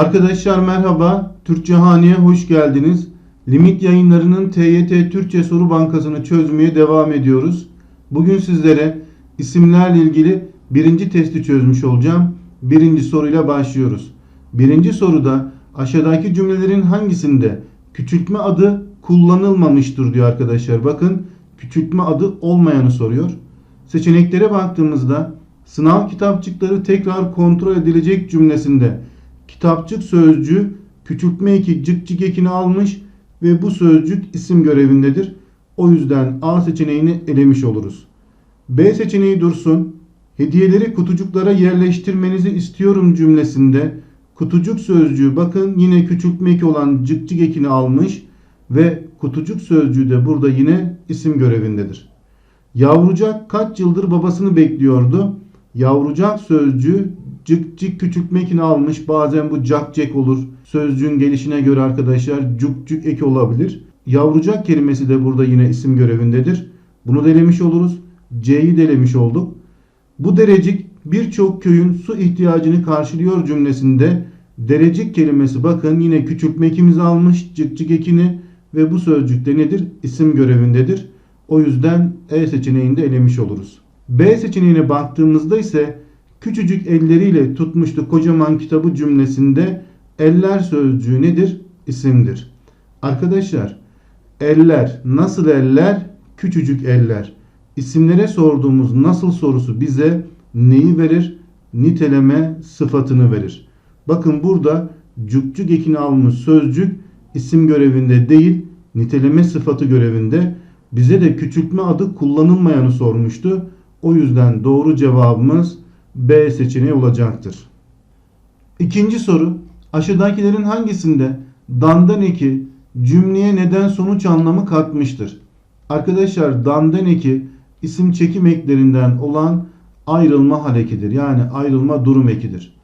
Arkadaşlar merhaba. Türkçe Hane'ye hoş geldiniz. Limit yayınlarının TYT Türkçe Soru Bankası'nı çözmeye devam ediyoruz. Bugün sizlere isimlerle ilgili birinci testi çözmüş olacağım. Birinci soruyla başlıyoruz. Birinci soruda aşağıdaki cümlelerin hangisinde küçültme adı kullanılmamıştır diyor arkadaşlar. Bakın küçültme adı olmayanı soruyor. Seçeneklere baktığımızda sınav kitapçıkları tekrar kontrol edilecek cümlesinde kitapçık sözcüğü küçültme eki cık ekini almış ve bu sözcük isim görevindedir. O yüzden A seçeneğini elemiş oluruz. B seçeneği dursun. Hediyeleri kutucuklara yerleştirmenizi istiyorum cümlesinde kutucuk sözcüğü bakın yine küçültme eki olan cık ekini almış ve kutucuk sözcüğü de burada yine isim görevindedir. Yavrucak kaç yıldır babasını bekliyordu? Yavrucak sözcüğü cık cık küçültme ekini almış. Bazen bu cak cek olur. Sözcüğün gelişine göre arkadaşlar cuk cuk eki olabilir. Yavrucak kelimesi de burada yine isim görevindedir. Bunu delemiş oluruz. C'yi delemiş olduk. Bu derecik birçok köyün su ihtiyacını karşılıyor cümlesinde derecik kelimesi bakın yine küçültme ekimizi almış cık cık ekini ve bu sözcükte nedir? İsim görevindedir. O yüzden E seçeneğinde elemiş oluruz. B seçeneğine baktığımızda ise küçücük elleriyle tutmuştu kocaman kitabı cümlesinde eller sözcüğü nedir? İsimdir. Arkadaşlar eller nasıl eller? Küçücük eller. İsimlere sorduğumuz nasıl sorusu bize neyi verir? Niteleme sıfatını verir. Bakın burada cukcuk ekini almış sözcük isim görevinde değil niteleme sıfatı görevinde. Bize de küçültme adı kullanılmayanı sormuştu. O yüzden doğru cevabımız B seçeneği olacaktır. İkinci soru. Aşağıdakilerin hangisinde dandan eki cümleye neden sonuç anlamı katmıştır? Arkadaşlar dandan eki isim çekim eklerinden olan ayrılma harekidir. Yani ayrılma durum ekidir.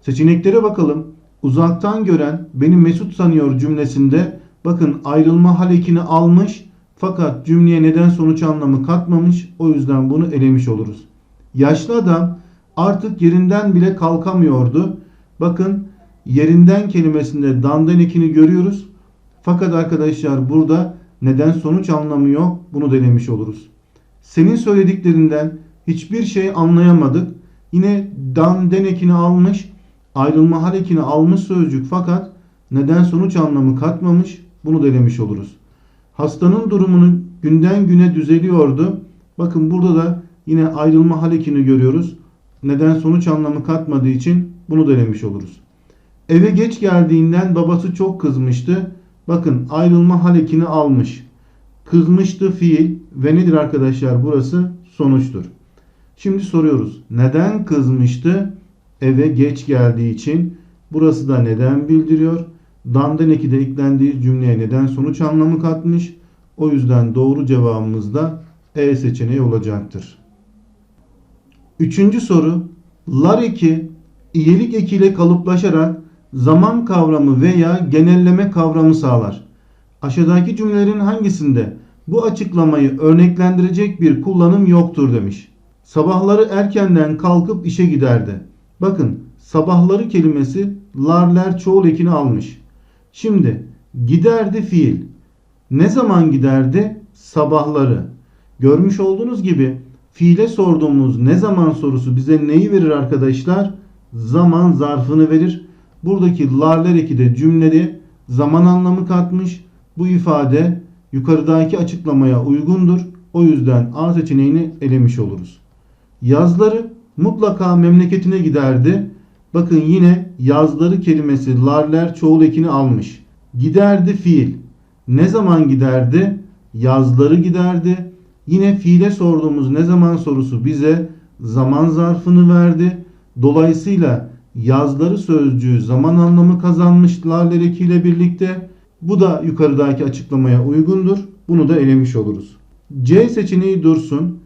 Seçeneklere bakalım. Uzaktan gören beni mesut sanıyor cümlesinde bakın ayrılma hal ekini almış fakat cümleye neden sonuç anlamı katmamış. O yüzden bunu elemiş oluruz. Yaşlı adam artık yerinden bile kalkamıyordu. Bakın yerinden kelimesinde dandan ekini görüyoruz. Fakat arkadaşlar burada neden sonuç anlamı yok. Bunu denemiş oluruz. Senin söylediklerinden hiçbir şey anlayamadık. Yine dan den ekini almış. Ayrılma hal ekini almış sözcük fakat neden sonuç anlamı katmamış. Bunu denemiş oluruz. Hastanın durumunun günden güne düzeliyordu. Bakın burada da yine ayrılma hal ekini görüyoruz. Neden sonuç anlamı katmadığı için bunu denemiş oluruz. Eve geç geldiğinden babası çok kızmıştı. Bakın ayrılma hal ekini almış. Kızmıştı fiil ve nedir arkadaşlar burası? Sonuçtur. Şimdi soruyoruz. Neden kızmıştı? Eve geç geldiği için. Burası da neden bildiriyor? Dandan eki de eklendiği cümleye neden sonuç anlamı katmış. O yüzden doğru cevabımız da E seçeneği olacaktır. Üçüncü soru. Lar eki iyilik ekiyle kalıplaşarak zaman kavramı veya genelleme kavramı sağlar. Aşağıdaki cümlelerin hangisinde bu açıklamayı örneklendirecek bir kullanım yoktur demiş. Sabahları erkenden kalkıp işe giderdi. Bakın sabahları kelimesi larler çoğul ekini almış. Şimdi giderdi fiil. Ne zaman giderdi? Sabahları. Görmüş olduğunuz gibi fiile sorduğumuz ne zaman sorusu bize neyi verir arkadaşlar? Zaman zarfını verir. Buradaki larler eki de cümlede zaman anlamı katmış. Bu ifade yukarıdaki açıklamaya uygundur. O yüzden A seçeneğini elemiş oluruz. Yazları mutlaka memleketine giderdi. Bakın yine yazları kelimesi larler çoğul ekini almış. Giderdi fiil. Ne zaman giderdi? Yazları giderdi. Yine fiile sorduğumuz ne zaman sorusu bize zaman zarfını verdi. Dolayısıyla yazları sözcüğü zaman anlamı kazanmış larler ekiyle birlikte. Bu da yukarıdaki açıklamaya uygundur. Bunu da elemiş oluruz. C seçeneği dursun.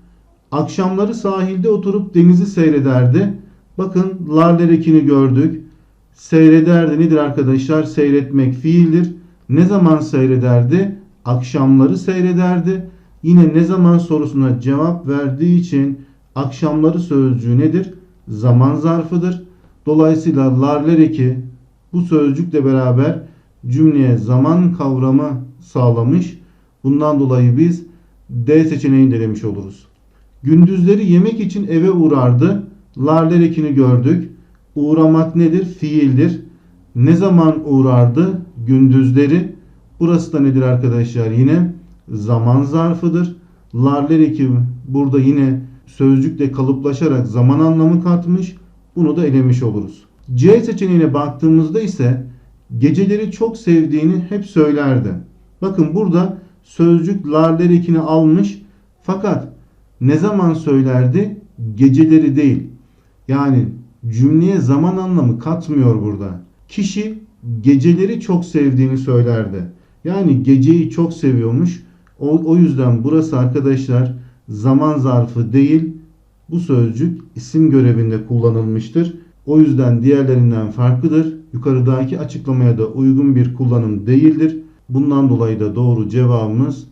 Akşamları sahilde oturup denizi seyrederdi. Bakın larler ekini gördük. Seyrederdi nedir arkadaşlar? Seyretmek fiildir. Ne zaman seyrederdi? Akşamları seyrederdi. Yine ne zaman sorusuna cevap verdiği için akşamları sözcüğü nedir? Zaman zarfıdır. Dolayısıyla larler eki bu sözcükle beraber cümleye zaman kavramı sağlamış. Bundan dolayı biz D seçeneğini denemiş oluruz. Gündüzleri yemek için eve uğrardı. Larler ekini gördük. Uğramak nedir? Fiildir. Ne zaman uğrardı? Gündüzleri. Burası da nedir arkadaşlar? Yine zaman zarfıdır. Larler eki burada yine sözcükle kalıplaşarak zaman anlamı katmış. Bunu da elemiş oluruz. C seçeneğine baktığımızda ise geceleri çok sevdiğini hep söylerdi. Bakın burada sözcük larler ekini almış fakat ne zaman söylerdi? Geceleri değil. Yani cümleye zaman anlamı katmıyor burada. Kişi geceleri çok sevdiğini söylerdi. Yani geceyi çok seviyormuş. O, o yüzden burası arkadaşlar zaman zarfı değil. Bu sözcük isim görevinde kullanılmıştır. O yüzden diğerlerinden farklıdır. Yukarıdaki açıklamaya da uygun bir kullanım değildir. Bundan dolayı da doğru cevabımız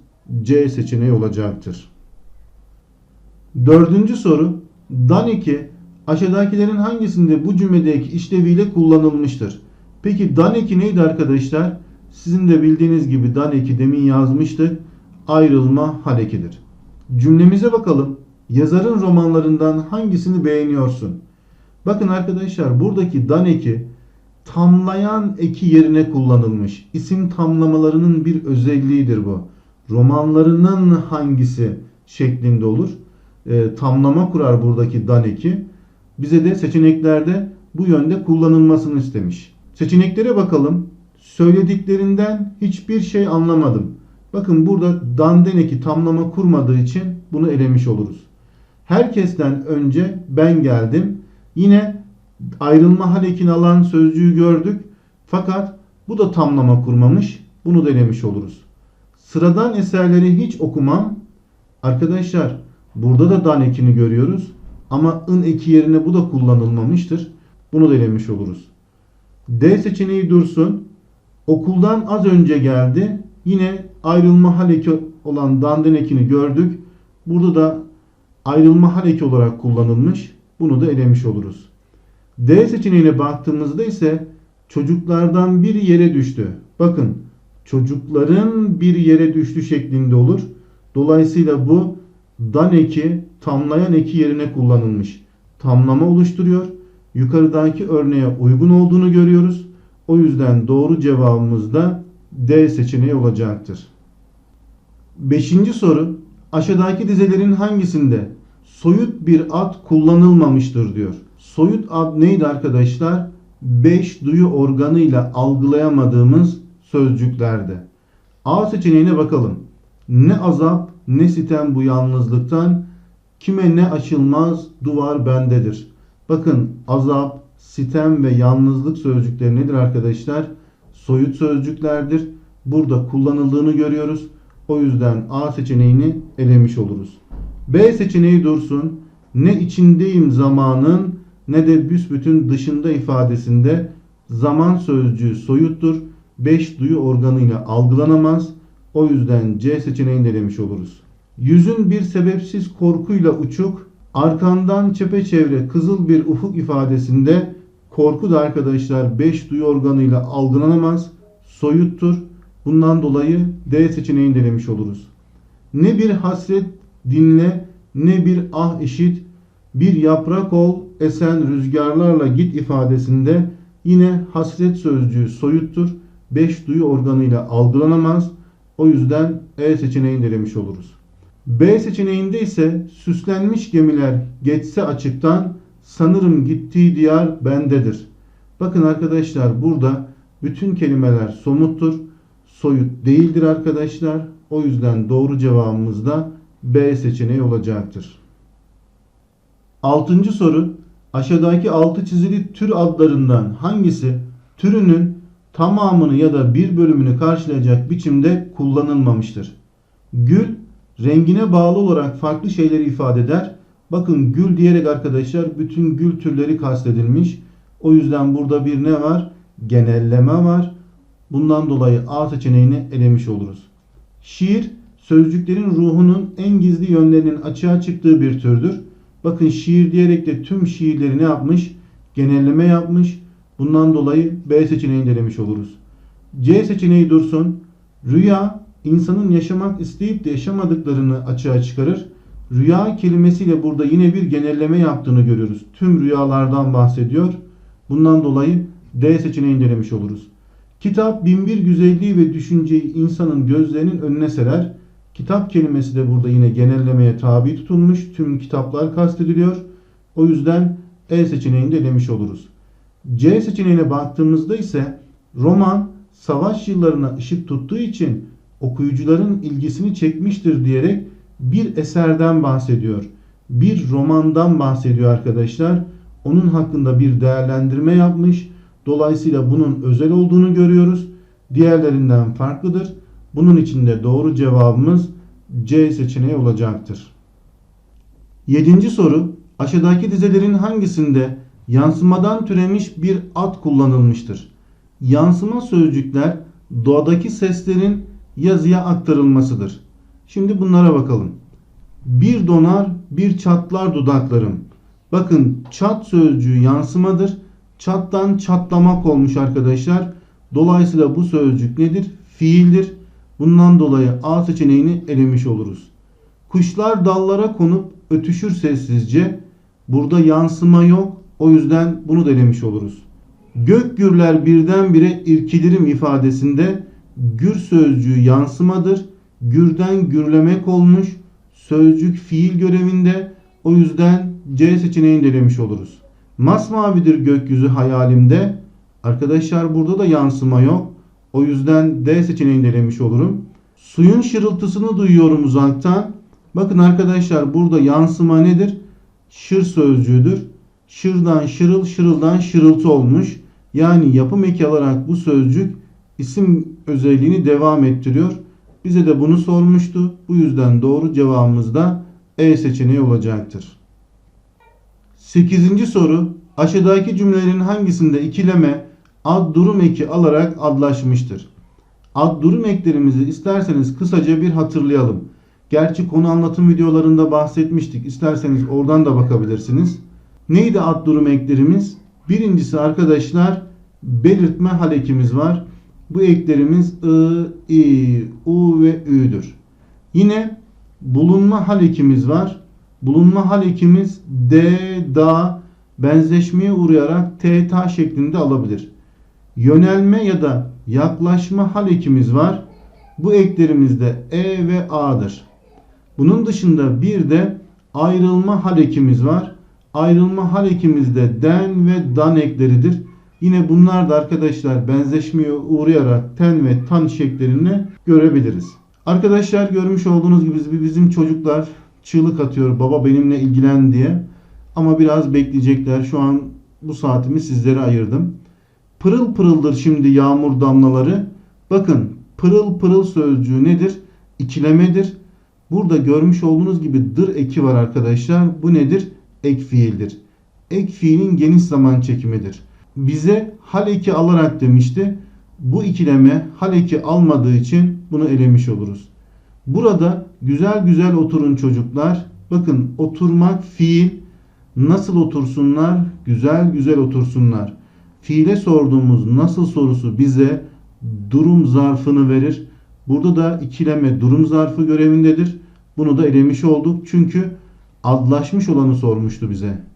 C seçeneği olacaktır. Dördüncü soru. Dan eki aşağıdakilerin hangisinde bu cümledeki işleviyle kullanılmıştır? Peki dan eki neydi arkadaşlar? Sizin de bildiğiniz gibi dan eki demin yazmıştık. Ayrılma hal ekidir. Cümlemize bakalım. Yazarın romanlarından hangisini beğeniyorsun? Bakın arkadaşlar buradaki dan eki tamlayan eki yerine kullanılmış. İsim tamlamalarının bir özelliğidir bu. Romanlarının hangisi şeklinde olur? E, tamlama kurar buradaki dan eki. Bize de seçeneklerde bu yönde kullanılmasını istemiş. Seçeneklere bakalım. Söylediklerinden hiçbir şey anlamadım. Bakın burada danden eki tamlama kurmadığı için bunu elemiş oluruz. Herkesten önce ben geldim. Yine ayrılma hal ekini alan sözcüğü gördük. Fakat bu da tamlama kurmamış. Bunu denemiş oluruz. Sıradan eserleri hiç okumam. Arkadaşlar burada da dan ekini görüyoruz. Ama ın eki yerine bu da kullanılmamıştır. Bunu denemiş oluruz. D seçeneği dursun. Okuldan az önce geldi. Yine ayrılma hal eki olan dandan ekini gördük. Burada da ayrılma hal eki olarak kullanılmış. Bunu da elemiş oluruz. D seçeneğine baktığımızda ise çocuklardan bir yere düştü. Bakın çocukların bir yere düştü şeklinde olur. Dolayısıyla bu dan eki tamlayan eki yerine kullanılmış. Tamlama oluşturuyor. Yukarıdaki örneğe uygun olduğunu görüyoruz. O yüzden doğru cevabımız da D seçeneği olacaktır. Beşinci soru. Aşağıdaki dizelerin hangisinde soyut bir ad kullanılmamıştır diyor. Soyut ad neydi arkadaşlar? Beş duyu organıyla algılayamadığımız sözcüklerde. A seçeneğine bakalım. Ne azap ne sitem bu yalnızlıktan kime ne açılmaz duvar bendedir. Bakın azap, sitem ve yalnızlık sözcükleri nedir arkadaşlar? Soyut sözcüklerdir. Burada kullanıldığını görüyoruz. O yüzden A seçeneğini elemiş oluruz. B seçeneği dursun. Ne içindeyim zamanın ne de büsbütün dışında ifadesinde zaman sözcüğü soyuttur. Beş duyu organıyla algılanamaz. O yüzden C seçeneğini elemiş oluruz. Yüzün bir sebepsiz korkuyla uçuk, arkandan çepeçevre kızıl bir ufuk ifadesinde korku da arkadaşlar 5 duyu organıyla algılanamaz, soyuttur. Bundan dolayı D seçeneğini denemiş oluruz. Ne bir hasret dinle, ne bir ah işit, bir yaprak ol, esen rüzgarlarla git ifadesinde yine hasret sözcüğü soyuttur. 5 duyu organıyla algılanamaz. O yüzden E seçeneğini denemiş oluruz. B seçeneğinde ise süslenmiş gemiler geçse açıktan sanırım gittiği diyar bendedir. Bakın arkadaşlar burada bütün kelimeler somuttur. Soyut değildir arkadaşlar. O yüzden doğru cevabımız da B seçeneği olacaktır. Altıncı soru. Aşağıdaki altı çizili tür adlarından hangisi türünün tamamını ya da bir bölümünü karşılayacak biçimde kullanılmamıştır? Gül rengine bağlı olarak farklı şeyleri ifade eder. Bakın gül diyerek arkadaşlar bütün gül türleri kastedilmiş. O yüzden burada bir ne var? Genelleme var. Bundan dolayı A seçeneğini elemiş oluruz. Şiir sözcüklerin ruhunun en gizli yönlerinin açığa çıktığı bir türdür. Bakın şiir diyerek de tüm şiirleri ne yapmış? Genelleme yapmış. Bundan dolayı B seçeneğini elemiş oluruz. C seçeneği dursun. Rüya insanın yaşamak isteyip de yaşamadıklarını açığa çıkarır. Rüya kelimesiyle burada yine bir genelleme yaptığını görüyoruz. Tüm rüyalardan bahsediyor. Bundan dolayı D seçeneğini elemiş oluruz. Kitap binbir güzelliği ve düşünceyi insanın gözlerinin önüne serer. Kitap kelimesi de burada yine genellemeye tabi tutulmuş. Tüm kitaplar kastediliyor. O yüzden E seçeneğini de elemiş oluruz. C seçeneğine baktığımızda ise roman savaş yıllarına ışık tuttuğu için okuyucuların ilgisini çekmiştir diyerek bir eserden bahsediyor. Bir romandan bahsediyor arkadaşlar. Onun hakkında bir değerlendirme yapmış. Dolayısıyla bunun özel olduğunu görüyoruz. Diğerlerinden farklıdır. Bunun için de doğru cevabımız C seçeneği olacaktır. Yedinci soru. Aşağıdaki dizelerin hangisinde yansımadan türemiş bir ad kullanılmıştır? Yansıma sözcükler doğadaki seslerin yazıya aktarılmasıdır. Şimdi bunlara bakalım. Bir donar, bir çatlar dudaklarım. Bakın çat sözcüğü yansımadır. Çattan çatlamak olmuş arkadaşlar. Dolayısıyla bu sözcük nedir? Fiildir. Bundan dolayı A seçeneğini elemiş oluruz. Kuşlar dallara konup ötüşür sessizce. Burada yansıma yok. O yüzden bunu da oluruz. Gök gürler birdenbire irkilirim ifadesinde gür sözcüğü yansımadır. Gürden gürlemek olmuş. Sözcük fiil görevinde. O yüzden C seçeneğini de elemiş oluruz. Masmavidir gökyüzü hayalimde. Arkadaşlar burada da yansıma yok. O yüzden D seçeneğini de elemiş olurum. Suyun şırıltısını duyuyorum uzaktan. Bakın arkadaşlar burada yansıma nedir? Şır sözcüğüdür. Şırdan şırıl, şırıldan şırıltı olmuş. Yani yapım eki alarak bu sözcük isim özelliğini devam ettiriyor. Bize de bunu sormuştu. Bu yüzden doğru cevabımız da E seçeneği olacaktır. 8. soru. Aşağıdaki cümlelerin hangisinde ikileme ad durum eki alarak adlaşmıştır? Ad durum eklerimizi isterseniz kısaca bir hatırlayalım. Gerçi konu anlatım videolarında bahsetmiştik. İsterseniz oradan da bakabilirsiniz. Neydi ad durum eklerimiz? Birincisi arkadaşlar belirtme hal ekimiz var. Bu eklerimiz I, I, U ve Ü'dür. Yine bulunma hal ekimiz var. Bulunma hal ekimiz D, da benzeşmeye uğrayarak T, ta şeklinde alabilir. Yönelme ya da yaklaşma hal ekimiz var. Bu eklerimizde E ve A'dır. Bunun dışında bir de ayrılma hal ekimiz var. Ayrılma hal ekimizde den ve dan ekleridir. Yine bunlar da arkadaşlar benzeşmeye uğrayarak ten ve tan şeklerini görebiliriz. Arkadaşlar görmüş olduğunuz gibi bizim çocuklar çığlık atıyor baba benimle ilgilen diye. Ama biraz bekleyecekler. Şu an bu saatimi sizlere ayırdım. Pırıl pırıldır şimdi yağmur damlaları. Bakın pırıl pırıl sözcüğü nedir? İkilemedir. Burada görmüş olduğunuz gibi dır eki var arkadaşlar. Bu nedir? Ek fiildir. Ek fiilin geniş zaman çekimidir. Bize hal eki alarak demişti. Bu ikileme hal eki almadığı için bunu elemiş oluruz. Burada güzel güzel oturun çocuklar. Bakın oturmak fiil. Nasıl otursunlar? Güzel güzel otursunlar. Fiile sorduğumuz nasıl sorusu bize durum zarfını verir. Burada da ikileme durum zarfı görevindedir. Bunu da elemiş olduk. Çünkü adlaşmış olanı sormuştu bize.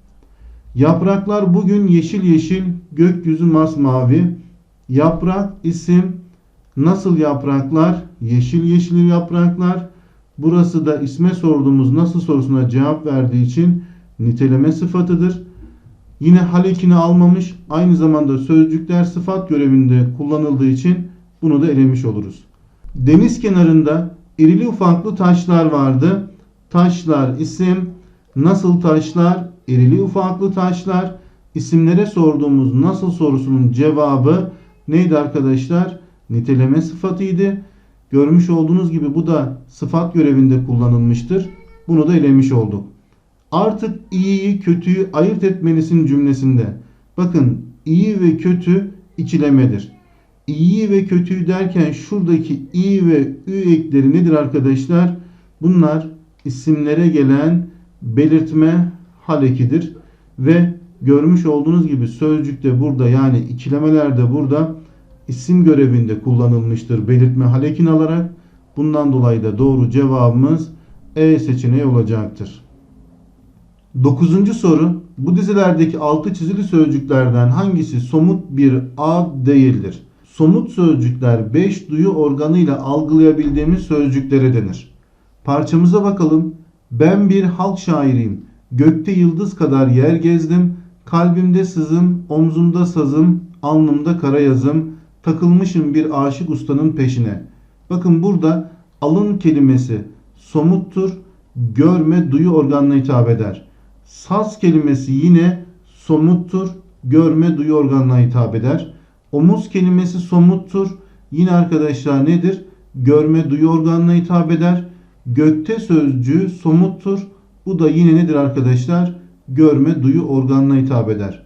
Yapraklar bugün yeşil yeşil, gökyüzü masmavi. Yaprak isim. Nasıl yapraklar? Yeşil yeşil yapraklar. Burası da isme sorduğumuz nasıl sorusuna cevap verdiği için niteleme sıfatıdır. Yine halekini almamış. Aynı zamanda sözcükler sıfat görevinde kullanıldığı için bunu da elemiş oluruz. Deniz kenarında irili ufaklı taşlar vardı. Taşlar isim. Nasıl taşlar? İrili ufaklı taşlar. İsimlere sorduğumuz nasıl sorusunun cevabı neydi arkadaşlar? Niteleme sıfatıydı. Görmüş olduğunuz gibi bu da sıfat görevinde kullanılmıştır. Bunu da elemiş olduk. Artık iyiyi kötüyü ayırt etmelisin cümlesinde. Bakın iyi ve kötü ikilemedir. İyi ve kötüyü derken şuradaki i ve ü ekleri nedir arkadaşlar? Bunlar isimlere gelen belirtme hal ekidir ve görmüş olduğunuz gibi sözcükte burada yani ikilemelerde burada isim görevinde kullanılmıştır belirtme halekin alarak. Bundan dolayı da doğru cevabımız E seçeneği olacaktır. Dokuzuncu soru. Bu dizilerdeki altı çizili sözcüklerden hangisi somut bir ad değildir? Somut sözcükler 5 duyu organıyla algılayabildiğimiz sözcüklere denir. Parçamıza bakalım. Ben bir halk şairiyim. Gökte yıldız kadar yer gezdim. Kalbimde sızım, omzumda sazım, alnımda kara yazım. Takılmışım bir aşık ustanın peşine. Bakın burada alın kelimesi somuttur. Görme duyu organına hitap eder. Saz kelimesi yine somuttur. Görme duyu organına hitap eder. Omuz kelimesi somuttur. Yine arkadaşlar nedir? Görme duyu organına hitap eder. Gökte sözcüğü somuttur. Bu da yine nedir arkadaşlar? Görme duyu organına hitap eder.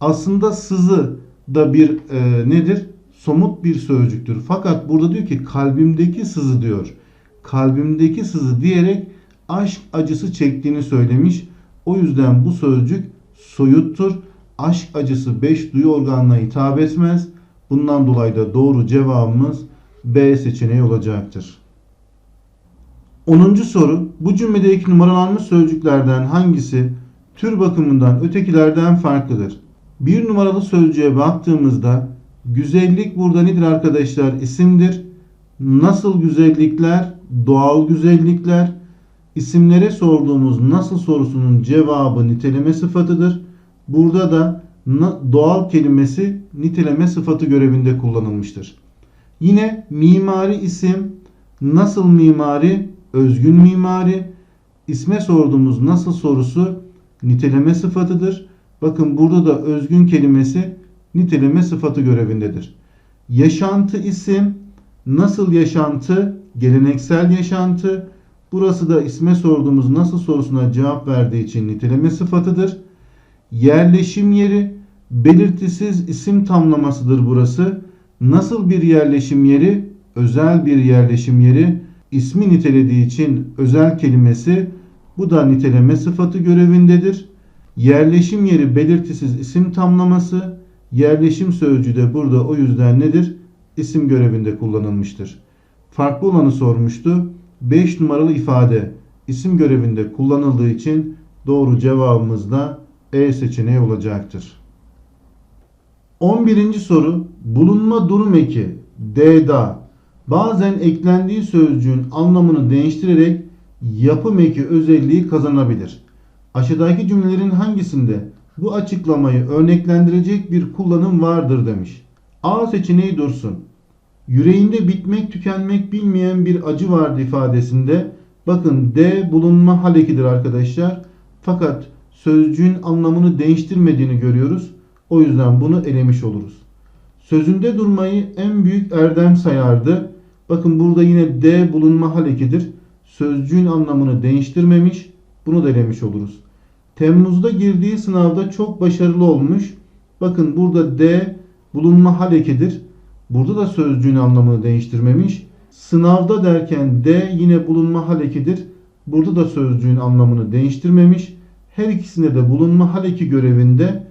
Aslında sızı da bir e, nedir? Somut bir sözcüktür. Fakat burada diyor ki kalbimdeki sızı diyor. Kalbimdeki sızı diyerek aşk acısı çektiğini söylemiş. O yüzden bu sözcük soyuttur. Aşk acısı 5 duyu organına hitap etmez. Bundan dolayı da doğru cevabımız B seçeneği olacaktır. 10. soru. Bu cümledeki numaralanmış sözcüklerden hangisi tür bakımından ötekilerden farklıdır? Bir numaralı sözcüğe baktığımızda güzellik burada nedir arkadaşlar? İsimdir. Nasıl güzellikler? Doğal güzellikler. İsimlere sorduğumuz nasıl sorusunun cevabı niteleme sıfatıdır. Burada da doğal kelimesi niteleme sıfatı görevinde kullanılmıştır. Yine mimari isim nasıl mimari? Özgün mimari. İsme sorduğumuz nasıl sorusu niteleme sıfatıdır. Bakın burada da özgün kelimesi niteleme sıfatı görevindedir. Yaşantı isim nasıl yaşantı? Geleneksel yaşantı. Burası da isme sorduğumuz nasıl sorusuna cevap verdiği için niteleme sıfatıdır. Yerleşim yeri belirtisiz isim tamlamasıdır burası. Nasıl bir yerleşim yeri? Özel bir yerleşim yeri. İsmi nitelediği için özel kelimesi bu da niteleme sıfatı görevindedir. Yerleşim yeri belirtisiz isim tamlaması. Yerleşim sözcüğü de burada o yüzden nedir? İsim görevinde kullanılmıştır. Farklı olanı sormuştu. 5 numaralı ifade isim görevinde kullanıldığı için doğru cevabımız da E seçeneği olacaktır. 11. soru bulunma durum eki D'da bazen eklendiği sözcüğün anlamını değiştirerek yapım eki özelliği kazanabilir. Aşağıdaki cümlelerin hangisinde bu açıklamayı örneklendirecek bir kullanım vardır demiş. A seçeneği dursun. Yüreğinde bitmek tükenmek bilmeyen bir acı vardı ifadesinde. Bakın D bulunma hal arkadaşlar. Fakat sözcüğün anlamını değiştirmediğini görüyoruz. O yüzden bunu elemiş oluruz. Sözünde durmayı en büyük erdem sayardı. Bakın burada yine D bulunma hal ekidir. Sözcüğün anlamını değiştirmemiş. Bunu da elemiş oluruz. Temmuz'da girdiği sınavda çok başarılı olmuş. Bakın burada D bulunma hal ekidir. Burada da sözcüğün anlamını değiştirmemiş. Sınavda derken D yine bulunma hal ekidir. Burada da sözcüğün anlamını değiştirmemiş. Her ikisinde de bulunma hal eki görevinde.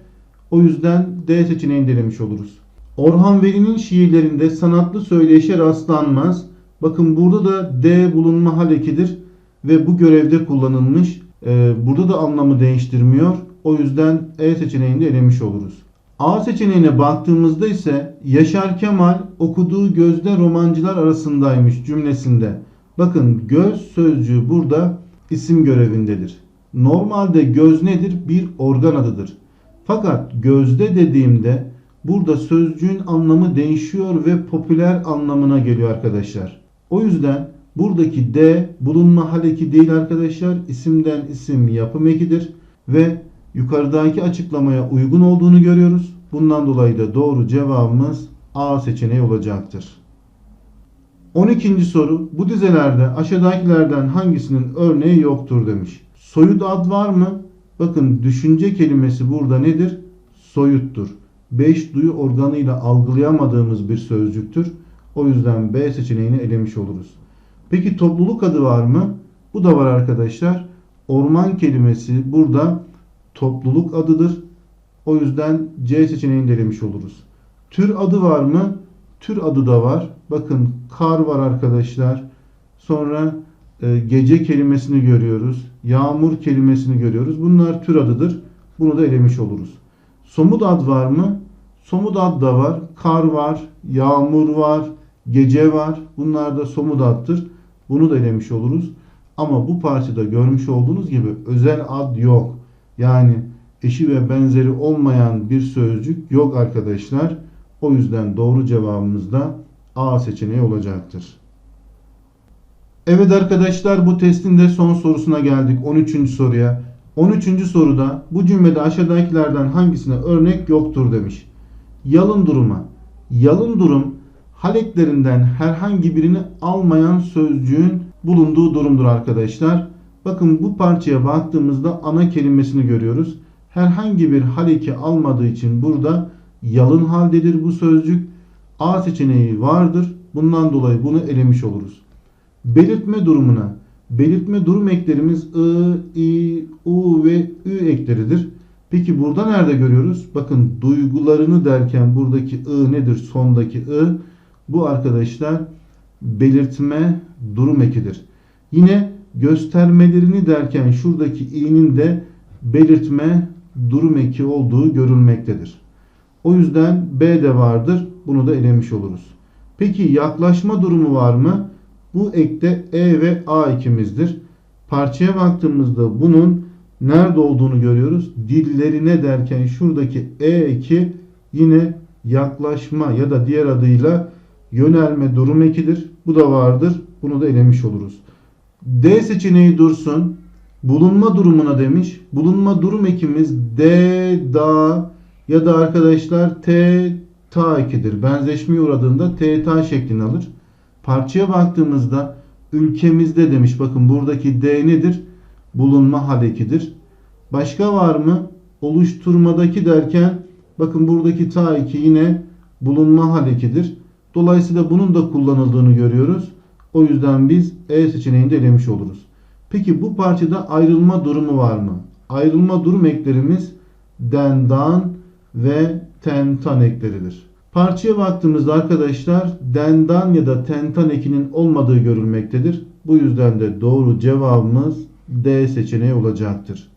O yüzden D seçeneğini denemiş oluruz. Orhan Veli'nin şiirlerinde sanatlı söyleyişe rastlanmaz. Bakın burada da D bulunma hal ekidir ve bu görevde kullanılmış. Ee, burada da anlamı değiştirmiyor. O yüzden E seçeneğini de elemiş oluruz. A seçeneğine baktığımızda ise Yaşar Kemal okuduğu gözde romancılar arasındaymış cümlesinde. Bakın göz sözcüğü burada isim görevindedir. Normalde göz nedir? Bir organ adıdır. Fakat gözde dediğimde burada sözcüğün anlamı değişiyor ve popüler anlamına geliyor arkadaşlar. O yüzden buradaki D bulunma hal eki değil arkadaşlar. İsimden isim yapım ekidir ve yukarıdaki açıklamaya uygun olduğunu görüyoruz. Bundan dolayı da doğru cevabımız A seçeneği olacaktır. 12. soru bu dizelerde aşağıdakilerden hangisinin örneği yoktur demiş. Soyut ad var mı? Bakın düşünce kelimesi burada nedir? Soyuttur. 5 duyu organıyla algılayamadığımız bir sözcüktür. O yüzden B seçeneğini elemiş oluruz. Peki topluluk adı var mı? Bu da var arkadaşlar. Orman kelimesi burada topluluk adıdır. O yüzden C seçeneğini de oluruz. Tür adı var mı? Tür adı da var. Bakın kar var arkadaşlar. Sonra e, gece kelimesini görüyoruz. Yağmur kelimesini görüyoruz. Bunlar tür adıdır. Bunu da elemiş oluruz. Somut ad var mı? Somut ad da var. Kar var, yağmur var, gece var. Bunlar da somut addır. Bunu da elemiş oluruz. Ama bu parçada görmüş olduğunuz gibi özel ad yok. Yani eşi ve benzeri olmayan bir sözcük yok arkadaşlar. O yüzden doğru cevabımız da A seçeneği olacaktır. Evet arkadaşlar bu testin de son sorusuna geldik. 13. soruya. 13. soruda bu cümlede aşağıdakilerden hangisine örnek yoktur demiş. Yalın duruma. Yalın durum haleklerinden herhangi birini almayan sözcüğün bulunduğu durumdur arkadaşlar. Bakın bu parçaya baktığımızda ana kelimesini görüyoruz. Herhangi bir haleki almadığı için burada yalın haldedir bu sözcük. A seçeneği vardır. Bundan dolayı bunu elemiş oluruz. Belirtme durumuna. Belirtme durum eklerimiz I, I, U ve Ü ekleridir. Peki burada nerede görüyoruz? Bakın duygularını derken buradaki I nedir? Sondaki I. Bu arkadaşlar belirtme durum ekidir. Yine göstermelerini derken şuradaki i'nin de belirtme durum eki olduğu görülmektedir. O yüzden B de vardır. Bunu da elemiş oluruz. Peki yaklaşma durumu var mı? Bu ekte E ve A ikimizdir. Parçaya baktığımızda bunun nerede olduğunu görüyoruz. Dillerine derken şuradaki E eki yine yaklaşma ya da diğer adıyla yönelme durum ekidir. Bu da vardır. Bunu da elemiş oluruz. D seçeneği dursun. Bulunma durumuna demiş. Bulunma durum ekimiz D, da ya da arkadaşlar T, ta ekidir. Benzeşmeye uğradığında T, ta şeklini alır. Parçaya baktığımızda ülkemizde demiş. Bakın buradaki D nedir? Bulunma hal ekidir. Başka var mı? Oluşturmadaki derken bakın buradaki ta eki yine bulunma hal ekidir. Dolayısıyla bunun da kullanıldığını görüyoruz. O yüzden biz E seçeneğini elemiş oluruz. Peki bu parçada ayrılma durumu var mı? Ayrılma durum eklerimiz dendan ve tentan ekleridir. Parçaya baktığımızda arkadaşlar dendan ya da tentan ekinin olmadığı görülmektedir. Bu yüzden de doğru cevabımız D seçeneği olacaktır.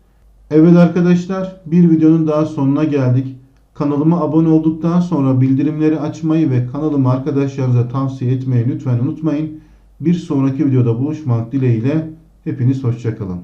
Evet arkadaşlar bir videonun daha sonuna geldik. Kanalıma abone olduktan sonra bildirimleri açmayı ve kanalımı arkadaşlarınıza tavsiye etmeyi lütfen unutmayın. Bir sonraki videoda buluşmak dileğiyle hepiniz hoşçakalın.